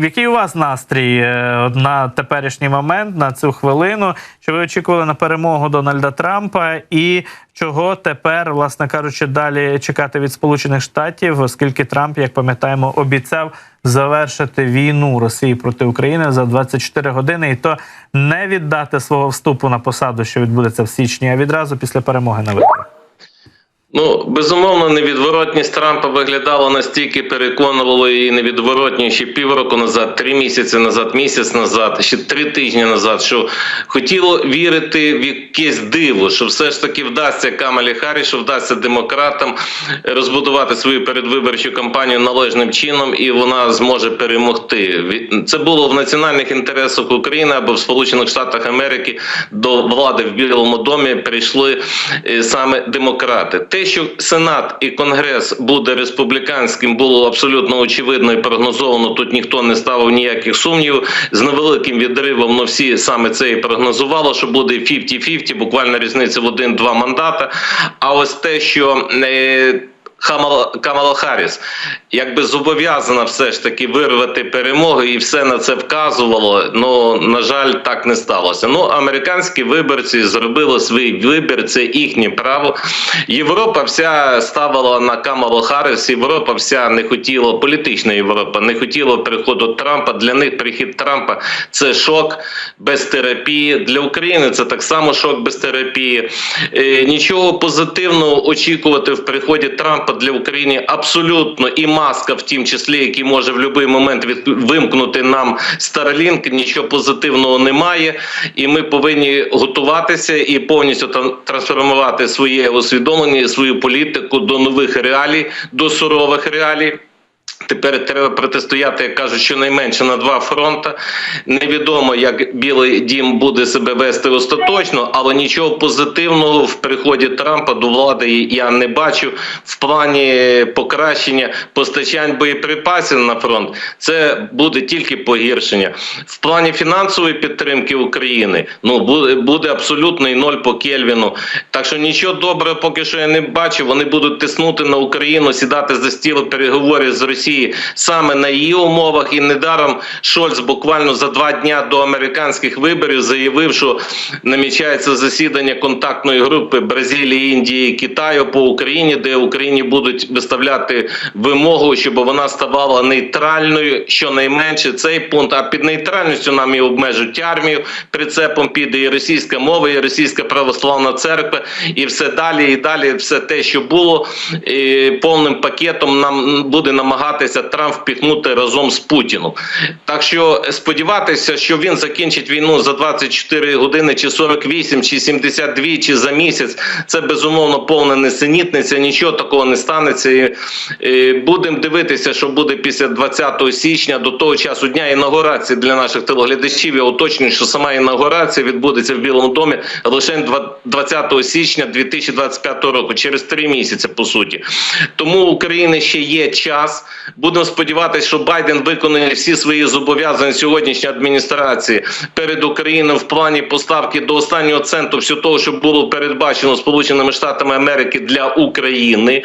Який у вас настрій е, на теперішній момент, на цю хвилину? Чи ви очікували на перемогу Дональда Трампа? І чого тепер, власне кажучи, далі чекати від Сполучених Штатів, оскільки Трамп, як пам'ятаємо, обіцяв завершити війну Росії проти України за 24 години, і то не віддати свого вступу на посаду, що відбудеться в січні, а відразу після перемоги на виборах? Ну, безумовно, невідворотність Трампа виглядала настільки переконливою і невідворотньою ще півроку назад, три місяці назад, місяць назад, ще три тижні назад, що хотіло вірити в якесь диво, що все ж таки вдасться Камалі Харріс, що вдасться демократам розбудувати свою передвиборчу кампанію належним чином, і вона зможе перемогти. Це було в національних інтересах України або в Сполучених Штатах Америки до влади в Білому домі прийшли е, саме демократи. Те, що Сенат і Конгрес буде республіканським, було абсолютно очевидно і прогнозовано. Тут ніхто не ставив ніяких сумнівів. З невеликим відривом, ну всі саме це і прогнозувало, що буде 50-50, буквально різниця в один-два мандата. А ось те, що е, Камала Харріс якби зобов'язана все ж таки вирвати перемоги, і все на це вказувало. Ну на жаль, так не сталося. Ну, американські виборці зробили свій вибір, це їхнє право. Європа вся ставила на Камалу Харріс. Європа вся не хотіла, політична Європа не хотіла приходу Трампа. Для них прихід Трампа це шок без терапії. Для України це так само шок без терапії. Е, нічого позитивного очікувати в приході Трампа для України абсолютно і маска, в тім числі, який може в будь-який момент від вимкнути нам Starlink, нічого позитивного немає, і ми повинні готуватися і повністю трансформувати своє усвідомлення, свою політику до нових реалій, до сурових реалій. Тепер треба протистояти, як кажуть, щонайменше на два фронта. Невідомо, як Білий Дім буде себе вести остаточно, але нічого позитивного в приході Трампа до влади я не бачу в плані покращення постачань боєприпасів на фронт. Це буде тільки погіршення. В плані фінансової підтримки України ну буде, буде абсолютний ноль по Кельвіну. Так що нічого доброго поки що я не бачу. Вони будуть тиснути на Україну, сідати за стіл переговорів з Росії саме на її умовах. І недаром Шольц буквально за два дня до американських виборів заявив, що намічається засідання контактної групи Бразилії, Індії, Китаю по Україні, де Україні будуть виставляти вимогу, щоб вона ставала нейтральною. Щонайменше цей пункт. А під нейтральністю нам і обмежують армію. Прицепом піде і російська мова, і російська православна церква, і все далі, і далі, все те, що було і повним пакетом, нам буде намагатися Трамп впіхнути разом з Путіном. Так що сподіватися, що він закінчить війну за 24 години, чи 48, чи 72, чи за місяць, це безумовно повна несенітниця. Нічого такого не станеться. І, і будемо дивитися, що буде після 20 січня до того часу дня інаугурації для наших телеглядачів. Я уточнюю, що сама інаугурація відбудеться в Білому домі лише 20 січня 2025 року, через три місяці, по суті. Тому України ще є час. Будемо сподіватися, що Байден виконує всі свої зобов'язання сьогоднішньої адміністрації перед Україною в плані поставки до останнього центу всього того, що було передбачено Сполученими Штатами Америки для України.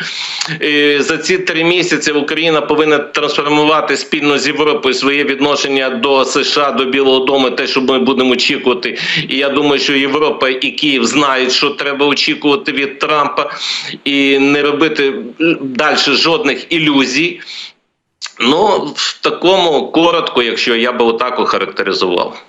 За ці три місяці Україна повинна трансформувати спільно з Європою своє відношення до США, до Білого Дому, те, що ми будемо очікувати. І я думаю, що Європа і Київ знають, що треба очікувати від Трампа, і не робити далі жодних ілюзій. Ну, в такому коротко, якщо я би отак охарактеризував.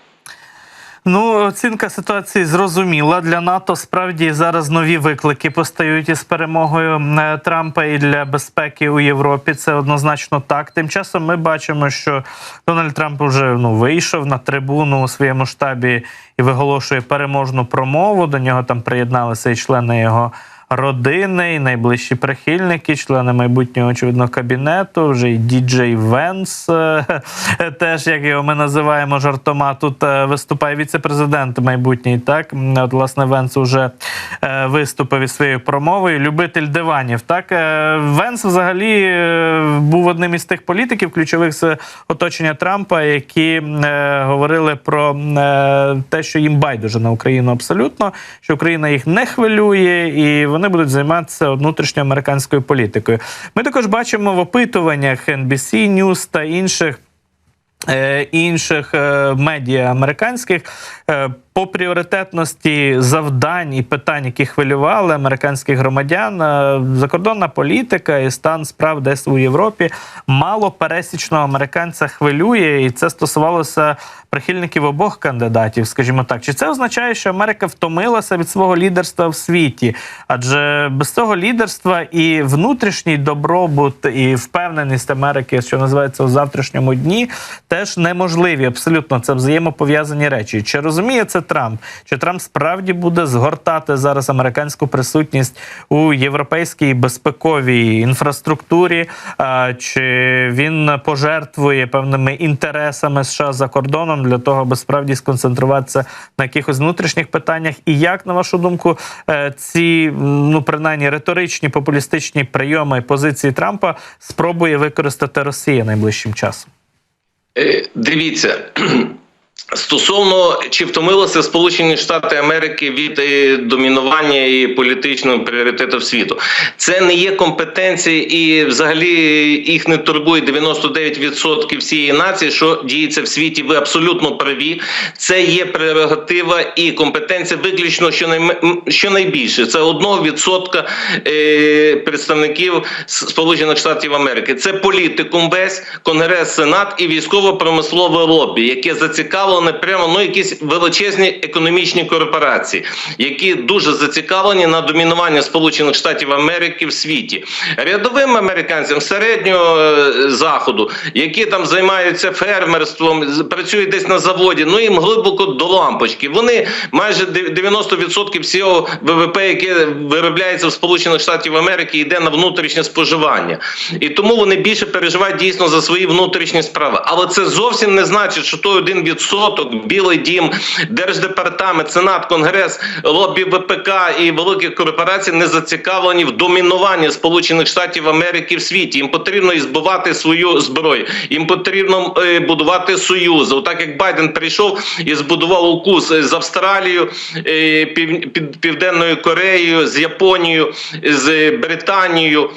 Ну, оцінка ситуації зрозуміла. Для НАТО справді зараз нові виклики постають із перемогою е, Трампа і для безпеки у Європі. Це однозначно так. Тим часом ми бачимо, що Дональд Трамп вже ну вийшов на трибуну у своєму штабі і виголошує переможну промову. До нього там приєдналися і члени його. Родини, і найближчі прихильники, члени майбутнього очевидно кабінету, вже й діджей Венс, е, теж як його ми називаємо жартома. Тут е, виступає віце-президент майбутній. Так от власне Венс уже е, виступив із своєю промовою. Любитель диванів. Так Венс взагалі був одним із тих політиків, ключових з оточення Трампа, які говорили про те, що їм байдуже на Україну абсолютно, що Україна їх не хвилює, і вони будуть займатися внутрішньоамериканською політикою. Ми також бачимо в опитуваннях NBC News та інших. е, інших е, медіа американських е, по пріоритетності завдань і питань, які хвилювали американських громадян, е, закордонна політика і стан справ десь у Європі мало пересічного американця хвилює, і це стосувалося прихильників обох кандидатів, скажімо так. Чи це означає, що Америка втомилася від свого лідерства в світі? Адже без цього лідерства і внутрішній добробут, і впевненість Америки, що називається у завтрашньому дні, теж неможливі. Абсолютно це взаємопов'язані речі. Чи розуміє це Трамп? Чи Трамп справді буде згортати зараз американську присутність у європейській безпековій інфраструктурі? Чи він пожертвує певними інтересами США за кордоном для того, аби справді сконцентруватися на якихось внутрішніх питаннях? І як на вашу думку, е, ці ну принаймні риторичні популістичні прийоми і позиції Трампа спробує використати Росія найближчим часом? Е, Дивіться. Стосовно чи втомилися Сполучені Штати Америки від е, домінування і політичного пріоритету світу, це не є компетенції, і взагалі їх не турбує 99% всієї нації, що діється в світі. Ви абсолютно праві. Це є прерогатива і компетенція виключно що найбільше. Це 1% е, представників Сполучених Штатів Америки. Це політикум весь конгрес, сенат і військово-промислове лобі, яке зацікавлено зацікавлені прямо ну якісь величезні економічні корпорації, які дуже зацікавлені на домінування Сполучених Штатів Америки в світі, рядовим американцям середнього е, заходу, які там займаються фермерством, працюють десь на заводі. Ну їм глибоко до лампочки. Вони майже 90% всього ВВП, яке виробляється в Сполучених Штатів Америки, йде на внутрішнє споживання, і тому вони більше переживають дійсно за свої внутрішні справи. Але це зовсім не значить, що той 1% соток, Білий Дім, Держдепартамент, Сенат, Конгрес, лобі ВПК і великих корпорацій не зацікавлені в домінуванні Сполучених Штатів Америки в світі. Їм потрібно і збивати свою зброю. Їм потрібно е, будувати союзи. Отак як Байден прийшов і збудував укус е, з Австралією, е, Південною Кореєю, з Японією, з Британією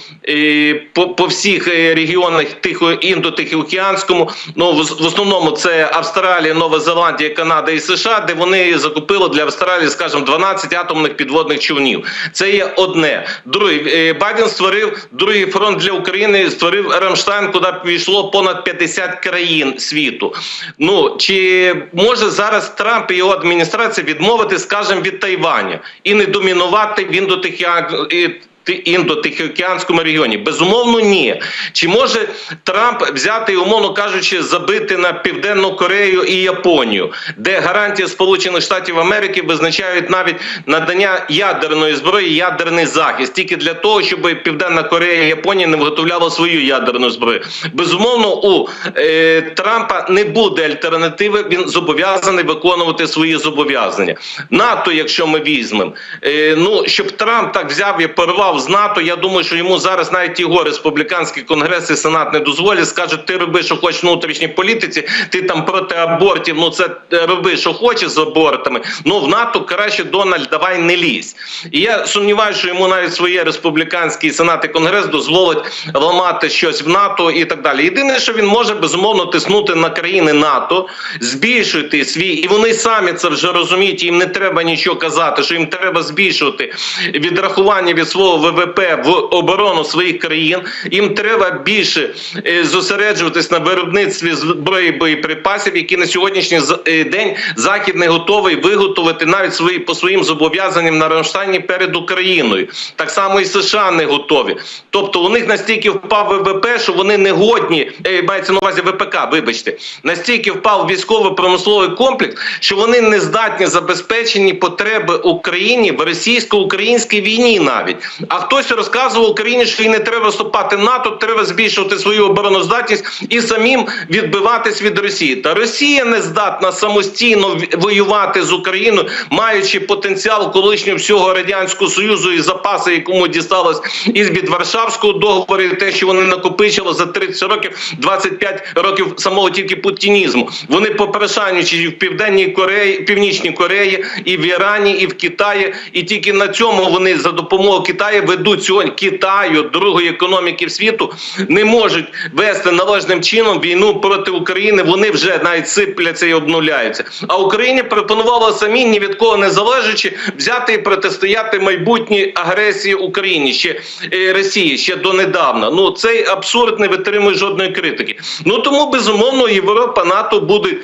по по всіх регіонах Тихо індо тихоокеанському Ну в основному це Австралія. Нова Зеландія, Канада і США, де вони закупили для Австралії, скажімо, 12 атомних підводних човнів. Це є одне. Друге, Байден створив другий фронт для України, створив Рамштайн, куди війшло понад 50 країн світу. Ну чи може зараз Трамп і його адміністрація відмовити, скажімо, від Тайваня і не домінувати в індотихоокеанському Ти- індотихоокеанському регіоні? Безумовно, ні. Чи може Трамп взяти умовно кажучи, забити на Південну Корею і Японію, де гарантії Сполучених Штатів Америки визначають навіть надання ядерної зброї, ядерний захист, тільки для того, щоб Південна Корея і Японія не виготовляла свою ядерну зброю? Безумовно, у е, Трампа не буде альтернативи. Він зобов'язаний виконувати свої зобов'язання. НАТО, якщо ми візьмемо, е, ну щоб Трамп так взяв і порвав з НАТО, я думаю, що йому зараз навіть його республіканський конгрес і сенат не дозволять, скажуть, ти роби, що хочеш в внутрішній політиці, ти там проти абортів. Ну це е, роби, що хочеш з абортами. Ну в НАТО краще Дональд, давай не лізь. І я сумніваюся, що йому навіть своє республіканський сенат і конгрес дозволить ламати щось в НАТО і так далі. Єдине, що він може безумовно тиснути на країни НАТО, збільшувати свій, і вони самі це вже розуміють. Їм не треба нічого казати, що їм треба збільшувати відрахування від свого ВВП в оборону своїх країн. Їм треба більше е, зосереджуватись на виробництві зброї боєприпасів, які на сьогоднішній е, день захід не готовий виготовити навіть свої по своїм зобов'язанням на Рамштайні перед Україною. Так само і США не готові. Тобто у них настільки впав ВВП, що вони не годні, е, мається на увазі ВПК, вибачте, настільки впав військово-промисловий комплекс, що вони не здатні забезпечені потреби Україні в російсько-українській війні навіть. А хтось розказував Україні, що їй не треба вступати НАТО, треба збільшувати свою обороноздатність і самим відбиватись від Росії. Та Росія не здатна самостійно воювати з Україною, маючи потенціал колишнього всього радянського союзу і запаси, якому дісталось із від Варшавського договору, і те, що вони накопичили за 30 років, 25 років самого тільки путінізму. Вони попрошайничі і в південній Кореї, північній Кореї, і в Ірані, і в Китаї, і тільки на цьому вони за допомогою Китаю ведуть сьогодні Китаю, другої економіки світу, не можуть вести належним чином війну проти України. Вони вже навіть сипляться і обнуляються. А Україні пропонувало самі ні від кого не залежачи взяти і протистояти майбутній агресії Україні ще е, Росії ще донедавна. Ну цей абсурд не витримує жодної критики. Ну тому безумовно Європа НАТО буде.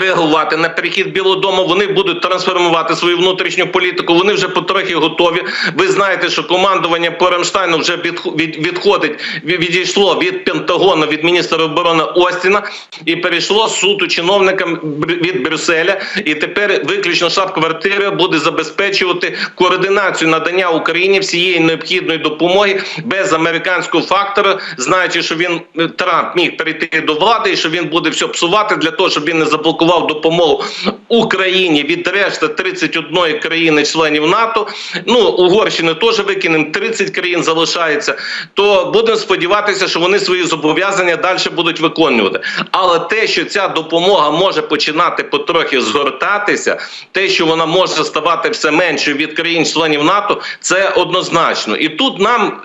Реагувати на перехід Білого Дому, вони будуть трансформувати свою внутрішню політику. Вони вже потрохи готові. Ви знаєте, що командування по Рамштайну вже відходить, відійшло від Пентагону, від міністра оборони Остіна і перейшло суду чиновникам від Брюсселя. І тепер виключно штаб-квартира буде забезпечувати координацію надання Україні всієї необхідної допомоги без американського фактора, знаючи, що він е, Трамп міг перейти до влади і що він буде все псувати для того, щоб він не заблокував допомогу Україні від решти 31 країни-членів НАТО. Ну Угорщини теж викинемо 30 країн залишається. То будемо сподіватися, що вони свої зобов'язання далі будуть виконувати. Але те, що ця допомога може починати потрохи згортатися, те, що вона може ставати все меншою від країн-членів НАТО, це однозначно. І тут нам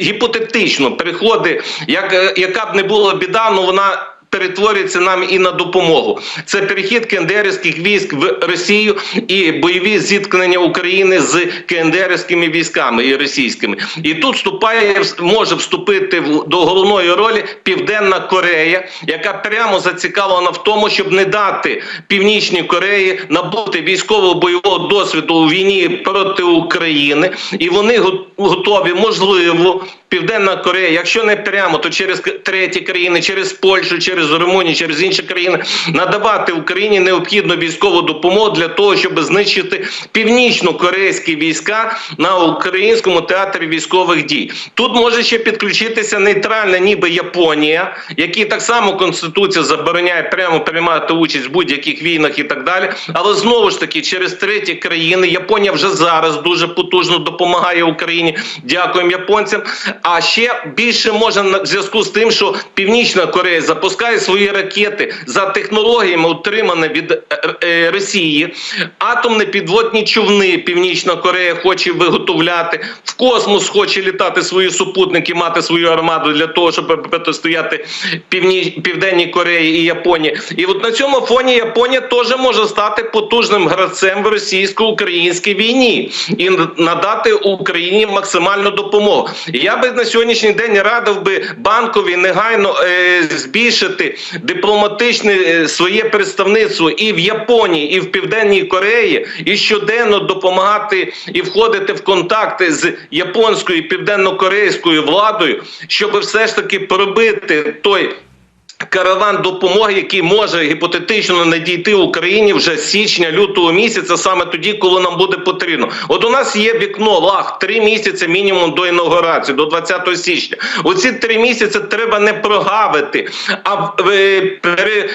гіпотетично переходи, як, е, яка б не була біда, ну вона. Перетворюється нам і на допомогу. Це перехід кендерівських військ в Росію і бойові зіткнення України з кендерівськими військами і російськими. І тут вступає може вступити в- до головної ролі Південна Корея, яка прямо зацікавлена в тому, щоб не дати Північній Кореї набути військового бойового досвіду у війні проти України, і вони готові, можливо. Південна Корея, якщо не прямо, то через треті країни, через Польщу, через Румунію, через інші країни надавати Україні необхідну військову допомогу для того, щоб знищити північно-корейські війська на українському театрі військових дій. Тут може ще підключитися нейтральна, ніби Японія, якій так само конституція забороняє прямо приймати участь в будь-яких війнах і так далі. Але знову ж таки, через треті країни Японія вже зараз дуже потужно допомагає Україні. Дякуємо японцям. А ще більше може на зв'язку з тим, що Північна Корея запускає свої ракети за технологіями, отримані від е, е, Росії. Атомні підводні човни Північна Корея хоче виготовляти. В космос хоче літати свої супутники, мати свою армаду для того, щоб протистояти Півні... Південній Кореї і Японії. І от на цьому фоні Японія теж може стати потужним гравцем в російсько-українській війні і надати Україні максимальну допомогу. Я би на сьогоднішній день радив би банкові негайно е, збільшити дипломатичне е, своє представництво і в Японії, і в Південній Кореї, і щоденно допомагати і входити в контакти з японською і південно-корейською владою, щоб все ж таки пробити той. Караван допомоги, який може гіпотетично надійти Україні вже січня лютого місяця, саме тоді, коли нам буде потрібно. От у нас є вікно лаг три місяці мінімум до інаугурації, до 20 січня. Оці три місяці треба не прогавити, а е, пере.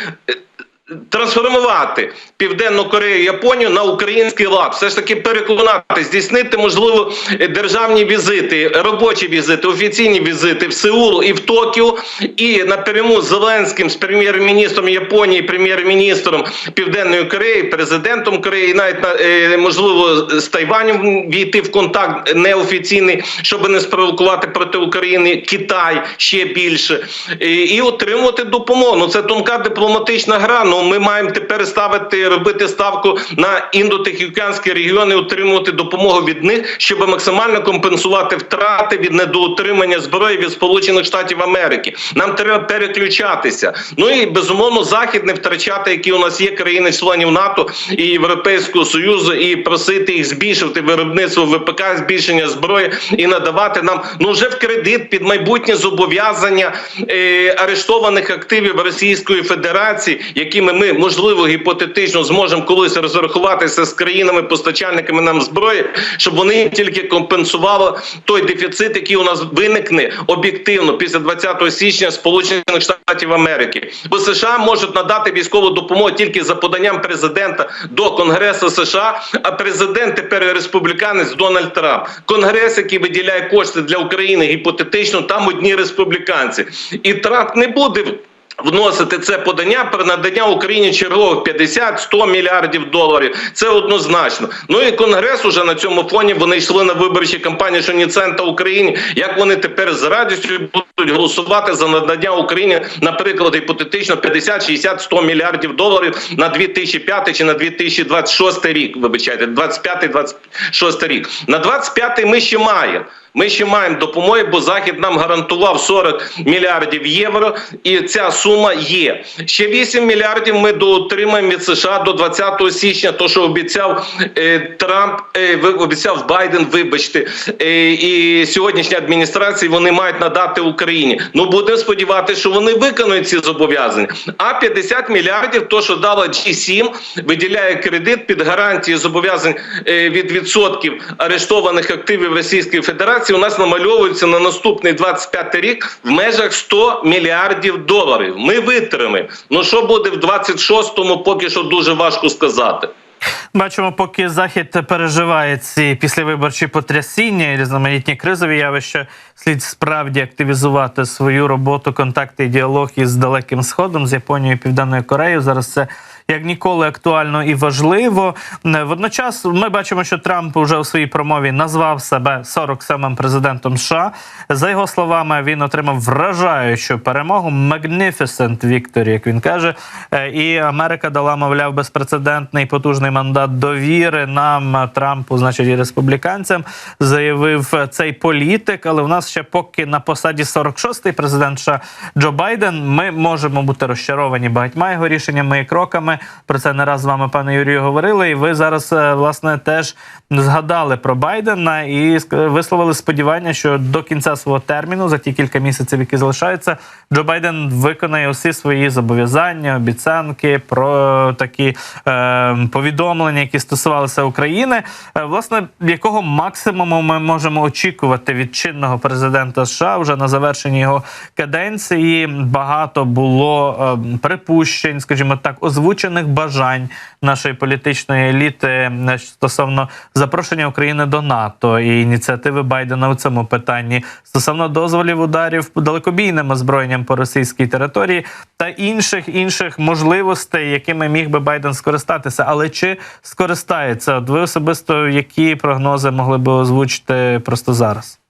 Трансформувати Південну Корею, Японію на український лад, все ж таки переконати, здійснити можливо державні візити, робочі візити, офіційні візити в Сеул і в Токіо, і напряму з Зеленським, з прем'єр-міністром Японії, прем'єр-міністром Південної Кореї, президентом Кореї, навіть на е, можливо з Тайванем війти в контакт неофіційний, щоб не спровокувати проти України Китай ще більше, і, і отримувати допомогу. Ну це тонка дипломатична гра. Ну ми маємо тепер ставити робити ставку на індотихоокеанські регіони, отримувати допомогу від них, щоб максимально компенсувати втрати від недоотримання зброї від Сполучених Штатів Америки. Нам треба переключатися. Ну і безумовно захід не втрачати, які у нас є країни-членів НАТО і Європейського союзу, і просити їх збільшити виробництво ВПК, збільшення зброї і надавати нам ну вже в кредит під майбутнє зобов'язання е, арештованих активів Російської Федерації, якими ми можливо гіпотетично зможемо колись розрахуватися з країнами-постачальниками нам зброї, щоб вони тільки компенсували той дефіцит, який у нас виникне об'єктивно після 20 січня Сполучених Штатів Америки. Бо США можуть надати військову допомогу тільки за поданням президента до Конгресу США. А президент тепер республіканець Дональд Трамп. Конгрес, який виділяє кошти для України гіпотетично, там одні республіканці, і Трамп не буде вносити це подання про надання Україні чергових 50-100 мільярдів доларів. Це однозначно. Ну і конгрес уже на цьому фоні вони йшли на виборчі кампанії, що ні цента Україні. Як вони тепер з радістю будуть голосувати за надання Україні, наприклад, гіпотетично 50, 60, 100 мільярдів доларів на 2005 чи на 2026 рік. Вибачайте, 25-26 рік. На 25 ми ще маємо. Ми ще маємо допомоги, бо захід нам гарантував 40 мільярдів євро, і ця сума є. Ще 8 мільярдів ми доотримаємо від США до 20 січня. То що обіцяв е, Трамп, е, обіцяв Байден. Вибачте, е, і сьогоднішня адміністрація вони мають надати Україні. Ну будемо сподіватися, що вони виконують ці зобов'язання. А 50 мільярдів, то що дала G7, виділяє кредит під гарантії зобов'язань е, від відсотків арештованих активів Російської Федерації. У нас намальовується на наступний 25 рік в межах 100 мільярдів доларів. Ми витримаємо. Ну що буде в 26-му, поки що дуже важко сказати. Бачимо, поки захід переживає ці післявиборчі потрясіння і різноманітні кризові явища, слід справді активізувати свою роботу, контакти і діалог із далеким сходом з Японією і Південною Кореєю. Зараз це як ніколи актуально і важливо. Е, Водночас ми бачимо, що Трамп уже у своїй промові назвав себе 47-м президентом США. За його словами, він отримав вражаючу перемогу Magnificent Victory, як він каже. Е, І Америка дала, мовляв, безпрецедентний потужний мандат довіри нам е, Трампу, значить, і республіканцям, заявив цей політик. Але в нас ще поки на посаді 46-й президент США Джо Байден. Ми можемо бути розчаровані багатьма його рішеннями і кроками. Про це не раз з вами, пане Юрію, говорили. І ви зараз е, власне теж згадали про Байдена і висловили сподівання, що до кінця свого терміну, за ті кілька місяців, які залишаються, Джо Байден виконає усі свої зобов'язання, обіцянки про такі е, повідомлення, які стосувалися України. Е, власне, якого максимуму ми можемо очікувати від чинного президента США вже на завершенні його каденції? Багато було е, припущень, скажімо так, озвучених бажань нашої політичної еліти е, стосовно запрошення України до НАТО і ініціативи Байдена у цьому питанні стосовно дозволів ударів далекобійним озброєнням по російській території та інших інших можливостей, якими міг би Байден скористатися. Але чи скористається? От ви особисто які прогнози могли би озвучити просто зараз?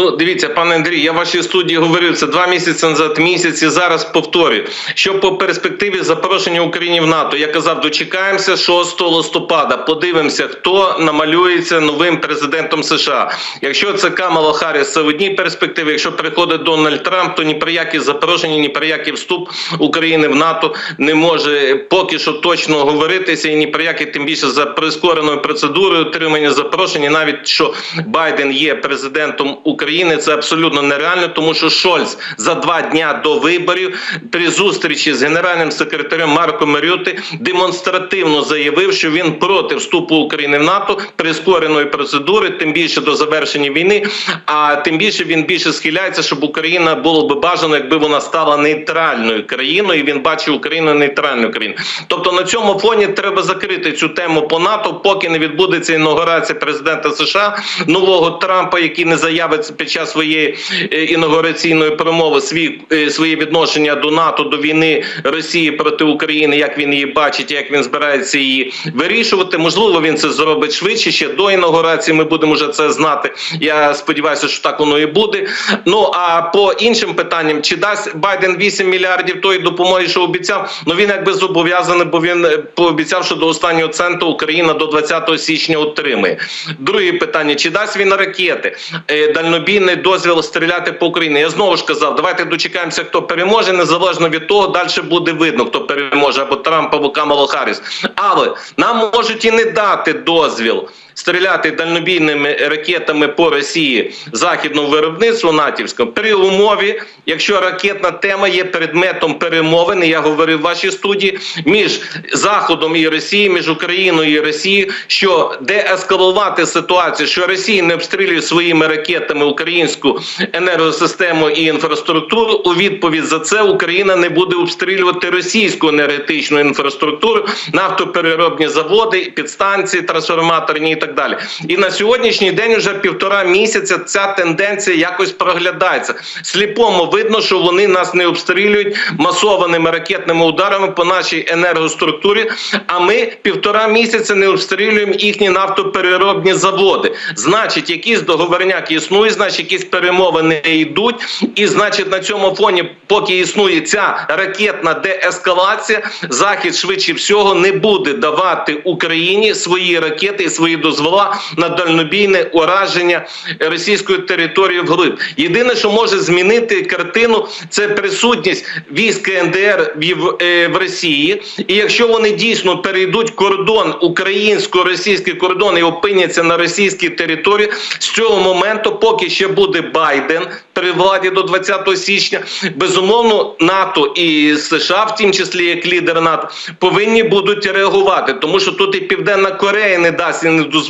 Ну, дивіться, пане Андрій, я в вашій студії говорив це два місяці назад, місяць і зараз повторюю, що по перспективі запрошення України в НАТО, я казав, дочекаємося 6 листопада. Подивимося, хто намалюється новим президентом США. Якщо це Камала Харріс, це в одній перспективі. Якщо приходить Дональд Трамп, то ні про які запрошення, ні про який вступ України в НАТО не може поки що точно говоритися, і ні про які, тим більше за прискореною процедурою отримання запрошення, навіть що Байден є президентом України, це абсолютно нереально, тому що Шольц за два дня до виборів при зустрічі з генеральним секретарем Марко Мерюти демонстративно заявив, що він проти вступу України в НАТО прискореної процедури, тим більше до завершення війни. А тим більше він більше схиляється, щоб Україна було би бажано, якби вона стала нейтральною країною. і Він бачив Україну нейтральною країною. Тобто на цьому фоні треба закрити цю тему по НАТО, поки не відбудеться інаугурація президента США нового Трампа, який не заявить під час своєї е, інаугураційної промови свій е, своє відношення до НАТО, до війни Росії проти України, як він її бачить, як він збирається її вирішувати. Можливо, він це зробить швидше ще до інаугурації. Ми будемо вже це знати. Я сподіваюся, що так воно і буде. Ну а по іншим питанням, чи дасть Байден 8 мільярдів тої допомоги, що обіцяв? Ну він якби зобов'язаний, бо він е, пообіцяв, що до останнього центу Україна до 20 січня отримає. Друге питання: чи дасть він ракети? Е, Дальнобійний дозвіл стріляти по Україні? Я знову ж казав, давайте дочекаємося, хто переможе, незалежно від того, далі буде видно, хто переможе або Трамп, або Камало Харріс. Але нам можуть і не дати дозвіл. Стріляти дальнобійними ракетами по Росії західного виробництва натівського при умові, якщо ракетна тема є предметом перемовин, і я говорив в вашій студії між Заходом і Росією, між Україною і Росією, що деескалувати ситуацію, що Росія не обстрілює своїми ракетами українську енергосистему і інфраструктуру. У відповідь за це Україна не буде обстрілювати російську енергетичну інфраструктуру, нафтопереробні заводи, підстанції, трансформаторні і так так далі. І на сьогоднішній день вже півтора місяця ця тенденція якось проглядається. Сліпому видно, що вони нас не обстрілюють масованими ракетними ударами по нашій енергоструктурі. А ми півтора місяця не обстрілюємо їхні нафтопереробні заводи. Значить, якісь договорняк існує, значить, якісь перемовини йдуть, і значить, на цьому фоні, поки існує ця ракетна деескалація, захід швидше всього не буде давати Україні свої ракети і свої дозвола на дальнобійне ураження російської території вглиб. Єдине, що може змінити картину, це присутність військ КНДР в, е, в Росії. І якщо вони дійсно перейдуть кордон українсько-російський кордон і опиняться на російській території, з цього моменту, поки ще буде Байден при владі до 20 січня, безумовно, НАТО і США, в тім числі як лідер НАТО, повинні будуть реагувати, тому що тут і Південна Корея не дасть і не дозволить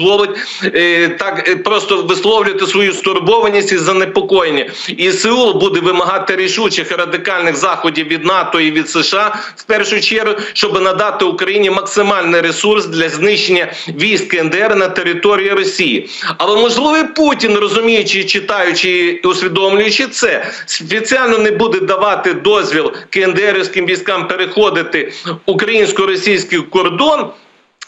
е, так е, просто висловлювати свою стурбованість і занепокоєння. І Сеул буде вимагати рішучих радикальних заходів від НАТО і від США в першу чергу, щоб надати Україні максимальний ресурс для знищення військ КНДР на території Росії. Але можливо, Путін, розуміючи, читаючи усвідомлюючи це, спеціально не буде давати дозвіл КНДРівським військам переходити українсько-російський кордон.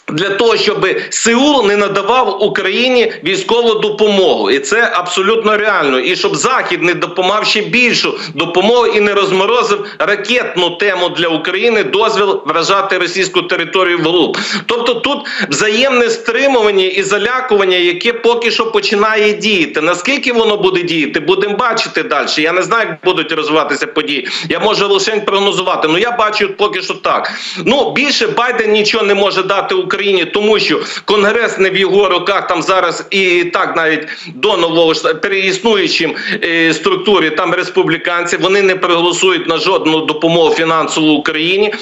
Для того щоб Сеул не надавав Україні військову допомогу, і це абсолютно реально. І щоб Захід не допомагав ще більшу допомогу і не розморозив ракетну тему для України дозвіл вражати російську територію вглуб. Тобто тут взаємне стримування і залякування, яке поки що починає діяти. Наскільки воно буде діяти, будемо бачити далі. Я не знаю, як будуть розвиватися події. Я можу лише прогнозувати. Ну я бачу поки що так. Ну більше Байден нічого не може дати Україні, тому що Конгрес не в його руках там зараз і так навіть до нового переіснуючим е, структурі там республіканці. Вони не проголосують на жодну допомогу фінансову Україні,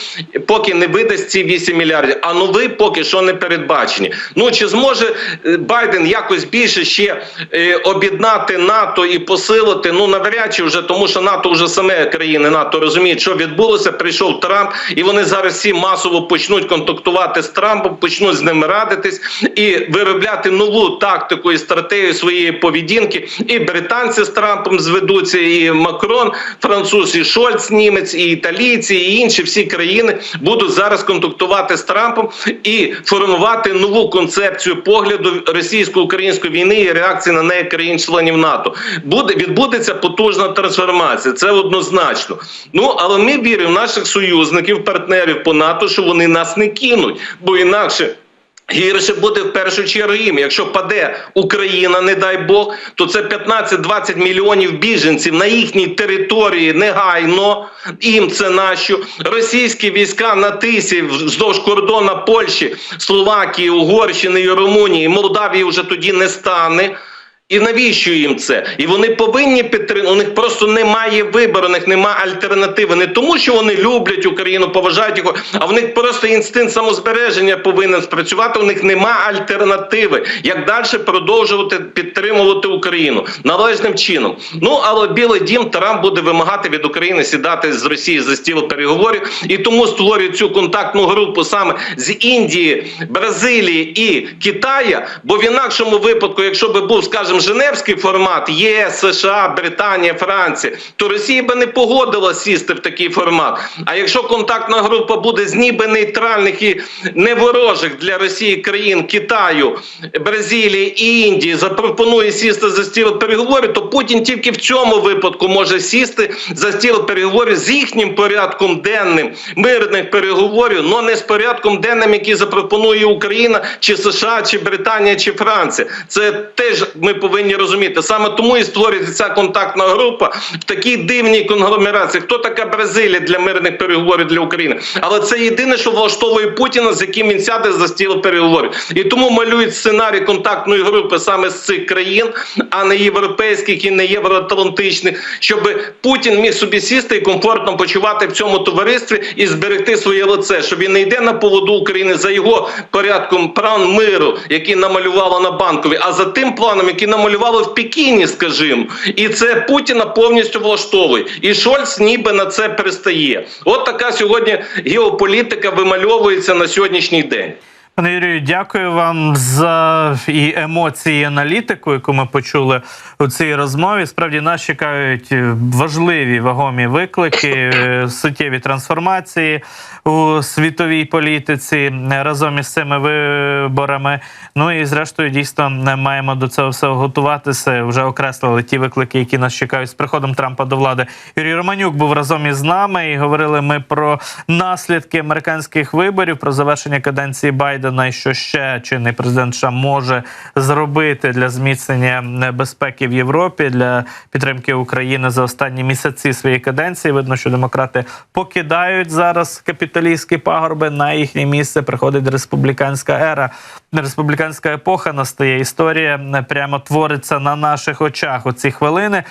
поки не видасть ці 8 мільярдів. А новий поки що не передбачені. Ну чи зможе е, Байден якось більше ще е, об'єднати НАТО і посилити? Ну навряд чи вже тому, що НАТО вже саме країни НАТО розуміють, що відбулося. Прийшов Трамп, і вони зараз всі масово почнуть контактувати з Трампом, почнуть з ним радитись і виробляти нову тактику і стратегію своєї поведінки. І британці з Трампом зведуться, і Макрон, француз, і Шольц, німець, і італійці, і інші всі країни будуть зараз контактувати з Трампом і формувати нову концепцію погляду російсько-української війни і реакції на неї країн-членів НАТО. Буде відбудеться потужна трансформація. Це однозначно. Ну але ми віримо наших союзників, партнерів по НАТО, що вони нас не кинуть, бо інакше. Гірше буде в першу чергу їм. Якщо паде Україна, не дай Бог, то це 15-20 мільйонів біженців на їхній території негайно. Їм це нащо. Російські війська на тисі вздовж кордона Польщі, Словакії, Угорщини і Румунії, Молдавії вже тоді не стане. І навіщо їм це? І вони повинні підтримати. У них просто немає вибору, у них немає альтернативи. Не тому, що вони люблять Україну, поважають його, а в них просто інстинкт самозбереження повинен спрацювати. У них немає альтернативи. Як далі продовжувати підтримувати Україну належним чином? Ну але Білий Дім Трамп буде вимагати від України сідати з Росії за стіл переговорів, і тому створює цю контактну групу саме з Індії, Бразилії і Китая. Бо в інакшому випадку, якщо би був, скажімо, Женевський формат ЄС, США, Британія, Франція, то Росія би не погодила сісти в такий формат. А якщо контактна група буде з ніби нейтральних і неворожих для Росії країн Китаю, Бразилії і Індії запропонує сісти за стіл переговорів, то Путін тільки в цьому випадку може сісти за стіл переговорів з їхнім порядком денним мирних переговорів, але не з порядком денним, який запропонує Україна, чи США, чи Британія, чи Франція. Це теж ми повинні розуміти. Саме тому і створюється ця контактна група в такій дивній конгломерації. Хто така Бразилія для мирних переговорів для України? Але це єдине, що влаштовує Путіна, з яким він сяде за стіл переговорів. І тому малюють сценарій контактної групи саме з цих країн, а не європейських і не євроатлантичних, щоб Путін міг собі сісти і комфортно почувати в цьому товаристві і зберегти своє лице, щоб він не йде на поводу України за його порядком план миру, який намалювало на банкові, а за тим планом, який намалювали в Пекіні, скажімо. І це Путіна повністю влаштовує. І Шольц ніби на це пристає. От така сьогодні геополітика вимальовується на сьогоднішній день. Пане Юрію, дякую вам за і емоції, аналітику, яку ми почули у цій розмові. Справді нас чекають важливі вагомі виклики, е, суттєві трансформації у світовій політиці разом із цими виборами. Ну і зрештою, дійсно маємо до цього всього готуватися. Вже окреслили ті виклики, які нас чекають з приходом Трампа до влади. Юрій Романюк був разом із нами і говорили ми про наслідки американських виборів, про завершення каденції Байдена і що ще чинний президент США може зробити для зміцнення безпеки в Європі для підтримки України за останні місяці своєї каденції. Видно, що демократи покидають зараз капіталістські пагорби. На їхнє місце приходить республіканська ера. Республіканська епоха настає. Історія прямо твориться на наших очах у ці хвилини.